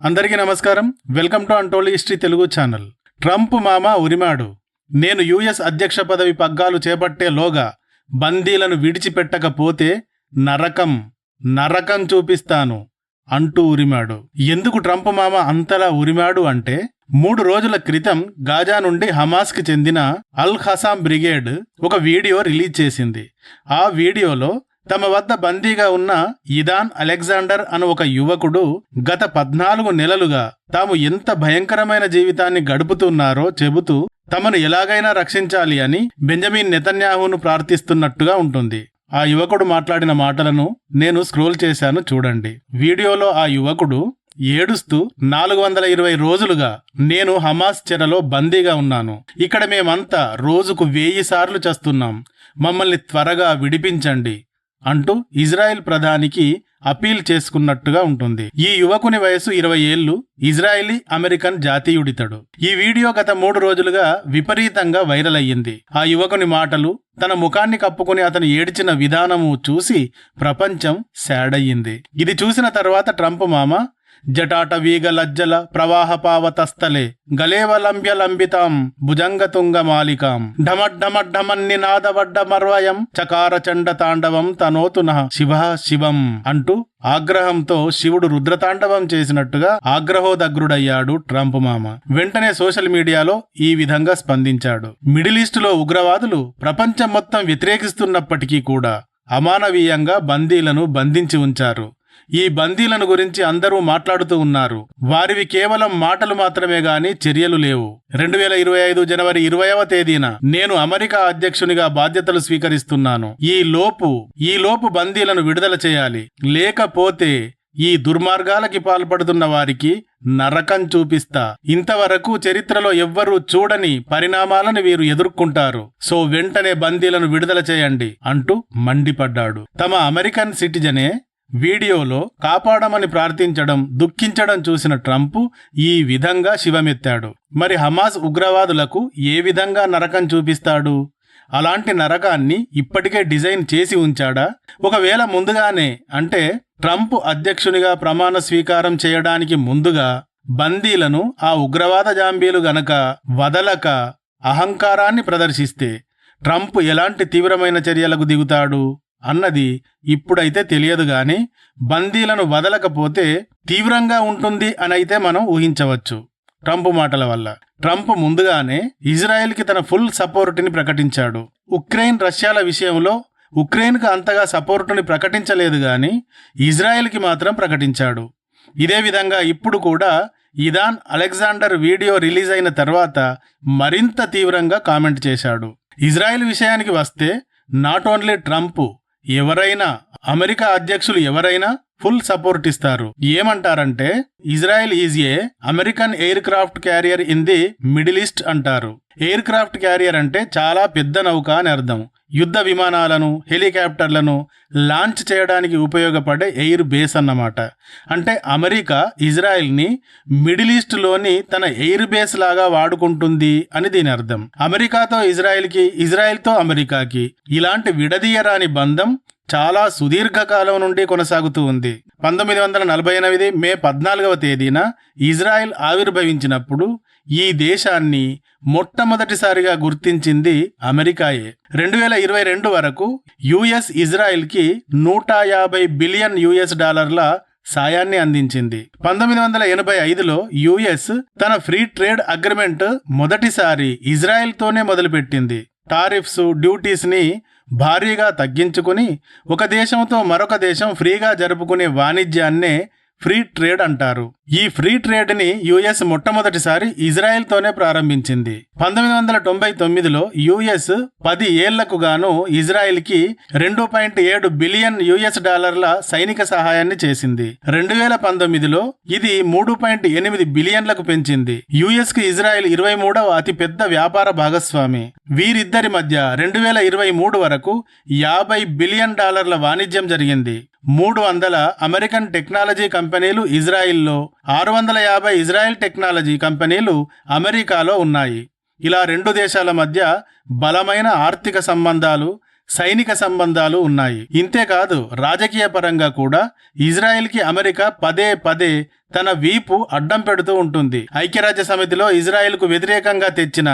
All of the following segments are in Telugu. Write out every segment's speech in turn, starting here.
అందరికీ నమస్కారం. వెల్కమ్ టు అంటోలి హిస్టరీ తెలుగు ఛానల్. ట్రంప్ మామ ఉరిమాడు. నేను యుఎస్ అధ్యక్ష పదవి పగ్గాలు చేపట్టే లోగా బందీలను విడిచిపెట్టకపోతే నరకం నరకం చూపిస్తాను అంటూ ఉరిమాడు. ఎందుకు ట్రంప్ మామ అంతలా ఉరిమాడు అంటే మూడు రోజుల క్రితం గాజా నుండి హమాస్కి చెందిన అల్ హసాం బ్రిగేడ్ ఒక వీడియో రిలీజ్ చేసింది. ఆ వీడియోలో తమ వద్ద బందీగా ఉన్న ఇదాన్ అలెగ్జాండర్ అను ఒక యువకుడు గత పద్నాలుగు నెలలుగా తాము ఎంత భయంకరమైన జీవితాన్ని గడుపుతున్నారో చెబుతూ తమను ఎలాగైనా రక్షించాలి అని బెంజమిన్ నెతన్యాహును ప్రార్థిస్తున్నట్టుగా ఉంటుంది. ఆ యువకుడు మాట్లాడిన మాటలను నేను స్క్రోల్ చేశాను చూడండి. వీడియోలో ఆ యువకుడు ఏడుస్తూ నాలుగు వందల ఇరవై రోజులుగా నేను హమాస్ చెరలో బందీగా ఉన్నాను. ఇక్కడ మేమంతా రోజుకు వెయ్యి సార్లు చేస్తున్నాం. మమ్మల్ని త్వరగా విడిపించండి. అంటూ ఇజ్రాయెల్ ప్రధానికి అపీల్ చేసుకున్నట్టుగా ఉంటుంది. ఈ యువకుని వయసు ఇరవై ఏళ్ళు ఇజ్రాయలీ అమెరికన్ జాతీయుడితడు. ఈ వీడియో గత మూడు రోజులుగా విపరీతంగా వైరల్ అయ్యింది. ఆ యువకుని మాటలు తన ముఖాన్ని కప్పుకుని అతను ఏడ్చిన విధానము చూసి ప్రపంచం శాడయ్యింది ఇది చూసిన తర్వాత ట్రంప్ మామ జటాట వీగ లజ్జల ప్రవాహపావతస్థలే గలేవలంబ్యలంబితాం గలేవలంబ్య లంబితాం భుజంగతుంగ మాలికాం. ఢమడ్ఢమడ్ఢమన్నినాదవడ్డ మర్వయం చకార చండ తాండవం తనోతున శివ శివం అంటూ ఆగ్రహంతో శివుడు రుద్రతాండవం చేసినట్టుగా ఆగ్రహోదగ్రుడయ్యాడు ట్రంప్ మామ. వెంటనే సోషల్ మీడియాలో ఈ విధంగా స్పందించాడు. మిడిల్ ఈస్టులో ఉగ్రవాదులు ప్రపంచం మొత్తం వ్యతిరేకిస్తున్నప్పటికీ కూడా అమానవీయంగా బందీలను బంధించి ఉంచారు. ఈ బందీలను గురించి అందరూ మాట్లాడుతూ ఉన్నారు. వారివి కేవలం మాటలు మాత్రమే గాని చర్యలు లేవు. రెండు వేల ఇరవై ఐదు జనవరి ఇరవైవ తేదీన నేను అమెరికా అధ్యక్షునిగా బాధ్యతలు స్వీకరిస్తున్నాను. ఈ లోపు ఈ లోపు బందీలను విడుదల చేయాలి. లేకపోతే ఈ దుర్మార్గాలకి పాల్పడుతున్న వారికి నరకం చూపిస్తా. ఇంతవరకు చరిత్రలో ఎవ్వరూ చూడని పరిణామాలను వీరు ఎదుర్కొంటారు. సో వెంటనే బందీలను విడుదల చేయండి అంటూ మండిపడ్డాడు. తమ అమెరికన్ సిటిజనే వీడియోలో కాపాడమని ప్రార్థించడం దుఃఖించడం చూసిన ట్రంప్ ఈ విధంగా శివమెత్తాడు. మరి హమాస్ ఉగ్రవాదులకు ఏ విధంగా నరకం చూపిస్తాడు? అలాంటి నరకాన్ని ఇప్పటికే డిజైన్ చేసి ఉంచాడా? ఒకవేళ ముందుగానే అంటే ట్రంప్ అధ్యక్షునిగా ప్రమాణ స్వీకారం చేయడానికి ముందుగా బందీలను ఆ ఉగ్రవాద జాంబీలు గనక వదలక అహంకారాన్ని ప్రదర్శిస్తే ట్రంప్ ఎలాంటి తీవ్రమైన చర్యలకు దిగుతాడు? అన్నది ఇప్పుడైతే తెలియదు గాని బందీలను వదలకపోతే తీవ్రంగా ఉంటుంది అనైతే మనం ఊహించవచ్చు. ట్రంప్ మాటల వల్ల. ట్రంప్ ముందుగానే ఇజ్రాయెల్కి తన ఫుల్ సపోర్టుని ప్రకటించాడు. ఉక్రెయిన్ రష్యాల విషయంలో ఉక్రెయిన్కు అంతగా సపోర్టుని ప్రకటించలేదు గాని ఇజ్రాయెల్కి మాత్రం ప్రకటించాడు. ఇదే విధంగా ఇప్పుడు కూడా ఇదాన్ అలెగ్జాండర్ వీడియో రిలీజ్ అయిన తర్వాత మరింత తీవ్రంగా కామెంట్ చేశాడు. ఇజ్రాయెల్ విషయానికి వస్తే నాట్ ఓన్లీ ట్రంప్ ఎవరైనా అమెరికా అధ్యక్షులు ఎవరైనా ఫుల్ సపోర్ట్ ఇస్తారు. ఏమంటారంటే Israel is a American aircraft carrier in the middle east అంటారు. ఎయిర్ క్రాఫ్ట్ క్యారియర్ అంటే చాలా పెద్ద నౌక అని అర్థం. యుద్ధ విమానాలను హెలికాప్టర్లను లాంచ్ చేయడానికి ఉపయోగపడే ఎయిర్ బేస్ అన్నమాట. అంటే అమెరికా ఇజ్రాయెల్ని మిడిల్ ఈస్ట్లోని తన ఎయిర్ బేస్ లాగా వాడుకుంటుంది అని దీని అర్థం. అమెరికాతో ఇజ్రాయెల్కి ఇజ్రాయెల్తో అమెరికాకి ఇలాంటి విడదీయరాని బంధం చాలా సుదీర్ఘకాలం నుండి కొనసాగుతూ ఉంది. పంతొమ్మిది వందల నలభై ఎనిమిది మే పద్నాలుగవ తేదీన ఇజ్రాయెల్ ఆవిర్భవించినప్పుడు ఈ దేశాన్ని మొట్టమొదటిసారిగా గుర్తించింది అమెరికాయే. రెండు వేల ఇరవై రెండు వరకు యుఎస్ ఇజ్రాయెల్కి నూట యాభై బిలియన్ యుఎస్ డాలర్ల సాయాన్ని అందించింది. పంతొమ్మిది వందల ఎనభై ఐదులో యుఎస్ తన ఫ్రీ ట్రేడ్ అగ్రిమెంట్ మొదటిసారి ఇజ్రాయెల్తోనే మొదలుపెట్టింది. టారిఫ్స్ డ్యూటీస్ని భారీగా తగ్గించుకుని ఒక దేశంతో మరొక దేశం ఫ్రీగా జరుపుకునే వాణిజ్యాన్నే ఫ్రీ ట్రేడ్ అంటారు. ఈ ఫ్రీ ట్రేడ్ని యుఎస్ మొట్టమొదటిసారి ఇజ్రాయెల్ తోనే ప్రారంభించింది. పంతొమ్మిది వందల తొంభై తొమ్మిదిలో యుఎస్ పది ఏళ్ళకు గాను ఇజ్రాయెల్కి రెండు పాయింట్ ఏడు బిలియన్ యుఎస్ డాలర్ల సైనిక సహాయాన్ని చేసింది. రెండు వేల పంతొమ్మిదిలో ఇది మూడు పాయింట్ ఎనిమిది బిలియన్లకు పెంచింది. యుఎస్కి ఇజ్రాయెల్ ఇరవై మూడవ అతిపెద్ద వ్యాపార భాగస్వామి. వీరిద్దరి మధ్య రెండు వేల ఇరవై మూడు వరకు యాభై బిలియన్ డాలర్ల వాణిజ్యం జరిగింది. మూడు వందల అమెరికన్ టెక్నాలజీ కంపెనీలు ఇజ్రాయిల్లో ఆరు వందల యాభై ఇజ్రాయెల్ టెక్నాలజీ కంపెనీలు అమెరికాలో ఉన్నాయి. ఇలా రెండు దేశాల మధ్య బలమైన ఆర్థిక సంబంధాలు సైనిక సంబంధాలు ఉన్నాయి. ఇంతేకాదు రాజకీయ పరంగా కూడా ఇజ్రాయెల్కి అమెరికా పదే పదే తన వీపు అడ్డం పెడుతూ ఉంటుంది. ఐక్యరాజ్య సమితిలో ఇజ్రాయెల్కు వ్యతిరేకంగా తెచ్చిన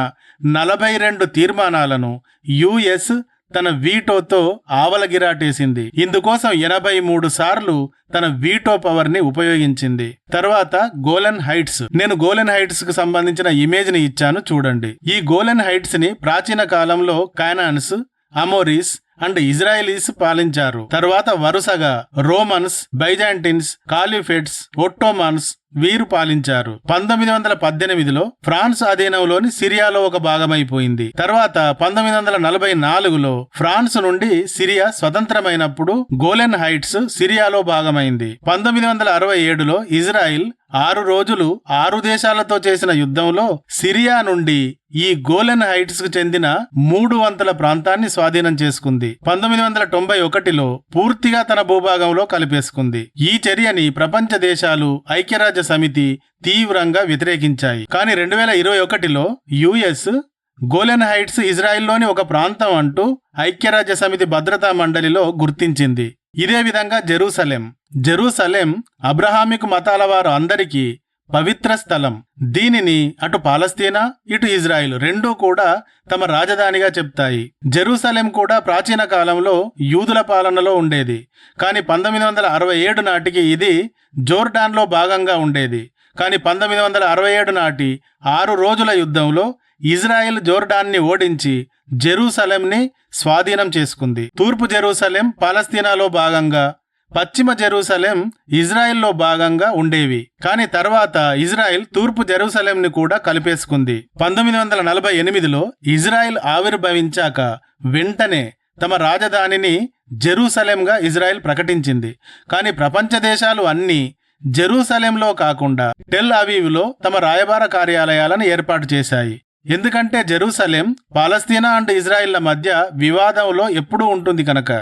నలభై రెండు తీర్మానాలను యుఎస్ తన వీటోతో ఆవలగిరాటేసింది. ఇందుకోసం ఎనభై మూడు సార్లు తన వీటో పవర్ని ఉపయోగించింది. తర్వాత గోలెన్ హైట్స్. నేను గోలెన్ హైట్స్కు సంబంధించిన ఇమేజ్ని ఇచ్చాను చూడండి. ఈ గోలెన్ హైట్స్ని ప్రాచీన కాలంలో కానాన్స్ అమోరీస్ అండ్ ఇజ్రాయలీస్ పాలించారు. తర్వాత వరుసగా రోమన్స్ బైజాంటిన్స్ కాలిఫెట్స్ ఒట్టోమాన్స్ వీరు పాలించారు. పంతొమ్మిది వందల పద్దెనిమిదిలో ఫ్రాన్స్ అధీనంలోని సిరియాలో ఒక భాగమైపోయింది. తర్వాత పంతొమ్మిది వందల నలభై నాలుగులో ఫ్రాన్స్ నుండి సిరియా స్వతంత్రమైనప్పుడు గోలెన్ హైట్స్ సిరియాలో భాగమైంది. పంతొమ్మిది వందల అరవై ఏడులో ఇజ్రాయిల్ ఆరు రోజులు ఆరు దేశాలతో చేసిన యుద్ధంలో సిరియా నుండి ఈ గోలెన్ హైట్స్కు చెందిన మూడు వంతుల ప్రాంతాన్ని స్వాధీనం చేసుకుంది. పంతొమ్మిది వందల తొంభై ఒకటిలో పూర్తిగా తన భూభాగంలో కలిపేసుకుంది. ఈ చర్యని ప్రపంచ దేశాలు ఐక్యరాజ్య సమితి తీవ్రంగా వ్యతిరేకించాయి. కానీ రెండు వేల ఇరవై ఒకటిలో యుఎస్ గోలెన్ హైట్స్ ఇజ్రాయెల్లోని ఒక ప్రాంతం అంటూ ఐక్యరాజ్య సమితి భద్రతా మండలిలో గుర్తించింది. ఇదే విధంగా జెరూసలేం. జెరూసలేం అబ్రహామిక్ మతాల వారు అందరికీ పవిత్ర స్థలం. దీనిని అటు పాలస్తీనా ఇటు ఇజ్రాయిల్ రెండూ కూడా తమ రాజధానిగా చెప్తాయి. జెరూసలేం కూడా ప్రాచీన కాలంలో యూదుల పాలనలో ఉండేది. కానీ పంతొమ్మిది వందల అరవై ఏడు నాటికి ఇది జోర్డాన్లో భాగంగా ఉండేది. కానీ పంతొమ్మిది వందల అరవై ఏడు నాటి ఆరు రోజుల యుద్ధంలో ఇజ్రాయెల్ జోర్డాన్ని ఓడించి జెరూసలేంని స్వాధీనం చేసుకుంది. తూర్పు జెరూసలేం పాలస్తీనాలో భాగంగా పశ్చిమ జెరూసలేం ఇజ్రాయెల్లో భాగంగా ఉండేవి. కానీ తర్వాత ఇజ్రాయెల్ తూర్పు జెరూసలేంని కూడా కలిపేసుకుంది. పంతొమ్మిది వందల నలభై ఎనిమిదిలో ఇజ్రాయెల్ ఆవిర్భవించాక వెంటనే తమ రాజధానిని జెరూసలేంగా ఇజ్రాయెల్ ప్రకటించింది. కానీ ప్రపంచ దేశాలు అన్నీ జెరూసలేంలో కాకుండా టెల్ అవీవ్లో తమ రాయబార కార్యాలయాలను ఏర్పాటు చేశాయి. ఎందుకంటే జెరూసలేం పాలస్తీనా అండ్ ఇజ్రాయిల్ల మధ్య వివాదంలో ఎప్పుడూ ఉంటుంది కనుక.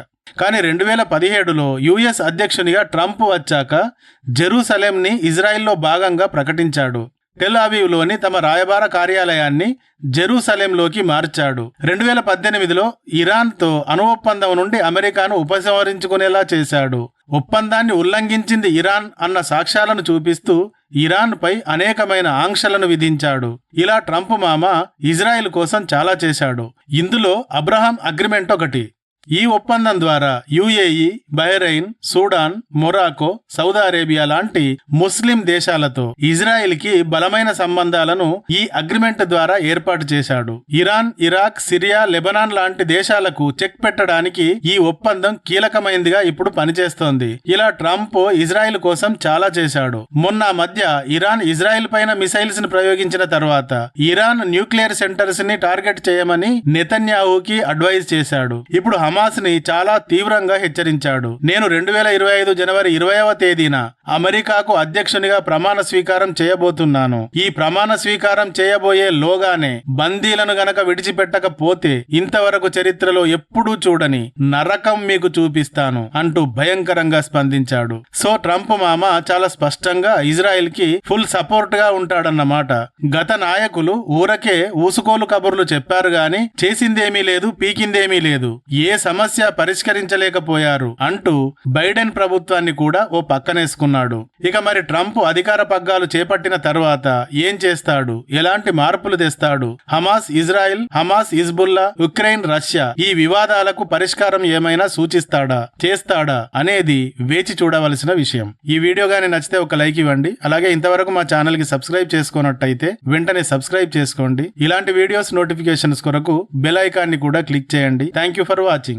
కానీ రెండు వేల పదిహేడులో యుఎస్ అధ్యక్షునిగా ట్రంప్ వచ్చాక జెరూసలేంని ఇజ్రాయిల్లో భాగంగా ప్రకటించాడు. టెల్ అవీవ్లోని తమ రాయబార కార్యాలయాన్ని జెరూసలేంలోకి మార్చాడు. రెండు వేల పద్దెనిమిదిలో ఇరాన్తో అణు ఒప్పందం నుండి అమెరికాను ఉపసంహరించుకునేలా చేశాడు. ఒప్పందాన్ని ఉల్లంఘించింది ఇరాన్ అన్న సాక్ష్యాలను చూపిస్తూ ఇరాన్పై అనేకమైన ఆంక్షలను విధించాడు. ఇలా ట్రంప్ మామ ఇజ్రాయెల్ కోసం చాలా చేశాడు. ఇందులో అబ్రహాం అగ్రిమెంట్ ఒకటి. ఈ ఒప్పందం ద్వారా UAE Bahrain Sudan Morocco Saudi Arabia లాంటి ముస్లిం దేశాలతో ఇజ్రాయెల్కి బలమైన సంబంధాలను ఈ అగ్రిమెంట్ ద్వారా ఏర్పాటు చేశాడు. ఇరాన్ ఇరాక్ సిరియా లెబనాన్ లాంటి దేశాలకు చెక్ పెట్టడానికి ఈ ఒప్పందం కీలకమైందిగా ఇప్పుడు పనిచేస్తోంది. ఇలా ట్రంప్ ఇజ్రాయెల్ కోసం చాలా చేశాడు. మొన్న మధ్య ఇరాన్ ఇజ్రాయెల్ పైన మిసైల్స్ని ప్రయోగించిన తర్వాత ఇరాన్ న్యూక్లియర్ సెంటర్స్ని టార్గెట్ చేయమని నెతన్యాహుకి అడ్వైజ్ చేశాడు. ఇప్పుడు హమాస్ని చాలా తీవ్రంగా హెచ్చరించాడు. నేను రెండు వేల ఇరవై ఐదు జనవరి ఇరవైవ తేదీన అమెరికాకు అధ్యక్షునిగా ప్రమాణ స్వీకారం చేయబోతున్నాను. ఈ ప్రమాణ స్వీకారం చేయబోయే లోగానే బందీలను గనక విడిచిపెట్టకపోతే ఇంతవరకు చరిత్రలో ఎప్పుడూ చూడని నరకం మీకు చూపిస్తాను అంటూ భయంకరంగా స్పందించాడు. సో ట్రంప్ మామ చాలా స్పష్టంగా ఇజ్రాయెల్కి ఫుల్ సపోర్ట్గా ఉంటాడన్నమాట. గత నాయకులు ఊరకే ఊసుకోలు కబుర్లు చెప్పారు గాని చేసిందేమీ లేదు పీకిందేమీ లేదు. ఏ సమస్య పరిష్కరించలేకపోయారు అంటూ బైడెన్ ప్రభుత్వాన్ని కూడా ఓ పక్కనేసుకున్నాడు. ఇక మరి ట్రంప్ అధికార పగ్గాలు చేపట్టిన తర్వాత ఏం చేస్తాడు? ఎలాంటి మార్పులు తెస్తాడు? Hamas Israel Hamas Hezbollah Ukraine Russia ఈ వివాదాలకు పరిష్కారం ఏమైనా సూచిస్తాడా? చేస్తాడా? అనేది వేచి చూడవలసిన విషయం. ఈ వీడియో గానీ నచ్చితే ఒక లైక్ ఇవ్వండి. అలాగే ఇంతవరకు మా ఛానల్కి సబ్స్క్రైబ్ చేసుకున్నట్టయితే వెంటనే సబ్స్క్రైబ్ చేసుకోండి. ఇలాంటి వీడియోస్ నోటిఫికేషన్స్ కొరకు బెల్ ఐకాన్ని కూడా క్లిక్ చేయండి. Thank you for watching.